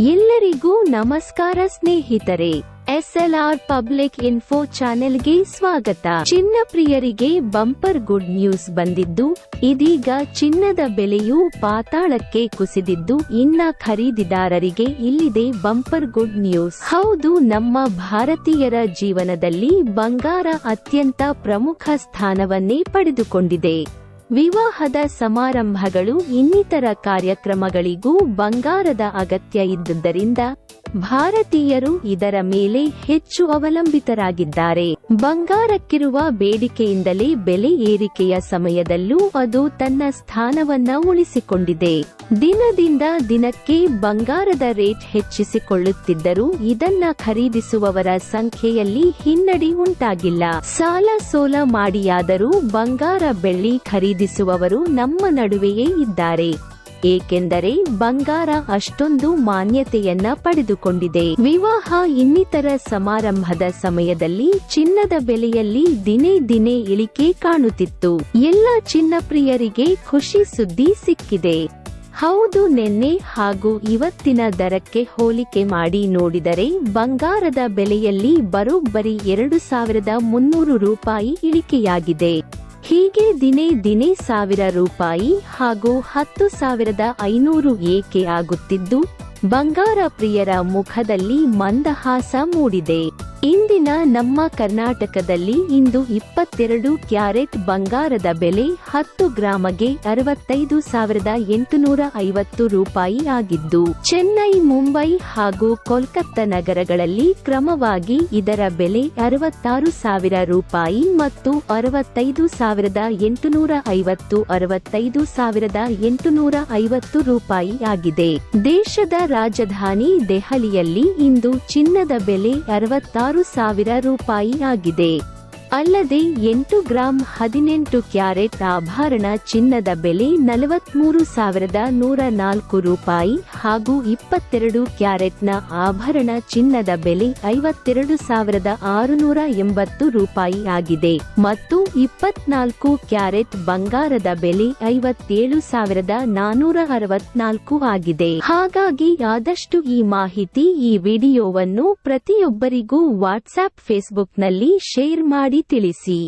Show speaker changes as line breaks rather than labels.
ಎಲ್ಲರಿಗೂ ನಮಸ್ಕಾರ ಸ್ನೇಹಿತರೆ, ಎಸ್ಎಲ್ಆರ್ ಪಬ್ಲಿಕ್ ಇನ್ಫೋ ಚಾನೆಲ್ಗೆ ಸ್ವಾಗತ. ಚಿನ್ನ ಪ್ರಿಯರಿಗೆ ಬಂಪರ್ ಗುಡ್ ನ್ಯೂಸ್ ಬಂದಿದ್ದು, ಇದೀಗ ಚಿನ್ನದ ಬೆಲೆಯು ಪಾತಾಳಕ್ಕೆ ಕುಸಿದಿದ್ದು, ಇನ್ನ ಖರೀದಿದಾರರಿಗೆ ಇಲ್ಲಿದೆ ಬಂಪರ್ ಗುಡ್ ನ್ಯೂಸ್. ಹೌದು, ನಮ್ಮ ಭಾರತೀಯರ ಜೀವನದಲ್ಲಿ ಬಂಗಾರ ಅತ್ಯಂತ ಪ್ರಮುಖ ಸ್ಥಾನವನ್ನೇ ಪಡೆದುಕೊಂಡಿದೆ. ವಿವಾಹದ ಸಮಾರಂಭಗಳು ಇನ್ನಿತರ ಕಾರ್ಯಕ್ರಮಗಳಿಗೂ ಬಂಗಾರದ ಅಗತ್ಯ ಇದ್ದುದರಿಂದ ಭಾರತೀಯರು ಇದರ ಮೇಲೆ ಹೆಚ್ಚು ಅವಲಂಬಿತರಾಗಿದ್ದಾರೆ. ಬಂಗಾರಕ್ಕಿರುವ ಬೇಡಿಕೆಯಿಂದಲೇ ಬೆಲೆ ಏರಿಕೆಯ ಸಮಯದಲ್ಲೂ ಅದು ತನ್ನ ಸ್ಥಾನವನ್ನ ಉಳಿಸಿಕೊಂಡಿದೆ. ದಿನದಿಂದ ದಿನಕ್ಕೆ ಬಂಗಾರದ ರೇಟ್ ಹೆಚ್ಚಿಸಿಕೊಳ್ಳುತ್ತಿದ್ದರೂ ಇದನ್ನ ಖರೀದಿಸುವವರ ಸಂಖ್ಯೆಯಲ್ಲಿ ಹಿನ್ನಡಿ ಉಂಟಾಗಿಲ್ಲ. ಸಾಲ ಸೋಲ ಮಾಡಿಯಾದರೂ ಬಂಗಾರ ಬೆಳ್ಳಿ ಖರೀದಿಸುವವರು ನಮ್ಮ ನಡುವೆಯೇ ಇದ್ದಾರೆ. ಏಕೆಂದರೆ ಬಂಗಾರ ಅಷ್ಟೊಂದು ಮಾನ್ಯತೆಯನ್ನ ಪಡೆದುಕೊಂಡಿದೆ. ವಿವಾಹ ಇನ್ನಿತರ ಸಮಾರಂಭದ ಸಮಯದಲ್ಲಿ ಚಿನ್ನದ ಬೆಲೆಯಲ್ಲಿ ದಿನೇ ದಿನೇ ಇಳಿಕೆ ಕಾಣುತ್ತಿತ್ತು. ಎಲ್ಲ ಚಿನ್ನ ಪ್ರಿಯರಿಗೆ ಖುಷಿ ಸುದ್ದಿ ಸಿಕ್ಕಿದೆ. ಹೌದು ನಿನ್ನೆ ಹಾಗೂ ಇವತ್ತಿನ ದರಕ್ಕೆ ಹೋಲಿಕೆ ಮಾಡಿ ನೋಡಿದರೆ ಬಂಗಾರದ ಬೆಲೆಯಲ್ಲಿ ಬರೋಬ್ಬರಿ ಎರಡು ಸಾವಿರದ ಮುನ್ನೂರು ರೂಪಾಯಿ ಇಳಿಕೆಯಾಗಿದೆ. ಹೀಗೆ ದಿನೇ ದಿನೇ ಸಾವಿರ ರೂಪಾಯಿ ಹಾಗೂ ಹತ್ತು ಸಾವಿರದ ಐನೂರು ಏಕೆ ಆಗುತ್ತಿದ್ದು? ಬಂಗಾರ ಪ್ರಿಯರ ಮುಖದಲ್ಲಿ ಮಂದಹಾಸ ಮೂಡಿದೆ. ಇಂದಿನ ನಮ್ಮ ಕರ್ನಾಟಕದಲ್ಲಿ ಇಂದು ಇಪ್ಪತ್ತೆರಡು ಕ್ಯಾರೆಟ್ ಬಂಗಾರದ ಬೆಲೆ ಹತ್ತು ಗ್ರಾಮಗೆ ಅರವತ್ತೈದು ಸಾವಿರದ ಎಂಟುನೂರ ಐವತ್ತು ರೂಪಾಯಿ ಆಗಿದ್ದು, ಚೆನ್ನೈ, ಮುಂಬೈ ಹಾಗೂ ಕೋಲ್ಕತ್ತಾ ನಗರಗಳಲ್ಲಿ ಕ್ರಮವಾಗಿ ಇದರ ಬೆಲೆ ಅರವತ್ತಾರು ಸಾವಿರ ರೂಪಾಯಿ ಮತ್ತು ಅರವತ್ತೈದು ಸಾವಿರದ ಎಂಟುನೂರ ಐವತ್ತು, ಅರವತ್ತೈದು ಸಾವಿರದ ಎಂಟುನೂರ ಐವತ್ತು ರೂಪಾಯಿ ಆಗಿದೆ. ದೇಶದ ರಾಜಧಾನಿ ದೆಹಲಿಯಲ್ಲಿ ಇಂದು ಚಿನ್ನದ ಬೆಲೆ ಅರವತ್ತಾರು ಸಾವಿರ ರೂಪಾಯಿ ಆಗಿದೆ. ಅಲ್ಲದೆ ಎಂಟು ಗ್ರಾಂ ಹದಿನೆಂಟು ಕ್ಯಾರೆಟ್ ಆಭರಣ ಚಿನ್ನದ ಬೆಲೆ ನಲವತ್ಮೂರು ಸಾವಿರದ ನೂರ ನಾಲ್ಕು ರೂಪಾಯಿ ಹಾಗೂ ಇಪ್ಪತ್ತೆರಡು ಕ್ಯಾರೆಟ್ನ ಆಭರಣ ಚಿನ್ನದ ಬೆಲೆ ಐವತ್ತೆರಡು ಸಾವಿರದ ಆರುನೂರ ಎಂಬತ್ತು ರೂಪಾಯಿ ಆಗಿದೆ. ಮತ್ತು ಇಪ್ಪತ್ನಾಲ್ಕು ಕ್ಯಾರೆಟ್ ಬಂಗಾರದ ಬೆಲೆ ಐವತ್ತೇಳು ಸಾವಿರದ ನಾನೂರ ಅರವತ್ನಾಲ್ಕು ಆಗಿದೆ. ಹಾಗಾಗಿ ಆದಷ್ಟು ಈ ಮಾಹಿತಿ ಈ ವಿಡಿಯೋವನ್ನು ಪ್ರತಿಯೊಬ್ಬರಿಗೂ ವಾಟ್ಸ್ಆಪ್ ಫೇಸ್ಬುಕ್ನಲ್ಲಿ ಶೇರ್ ಮಾಡಿ ತಿಳಿಸಿ.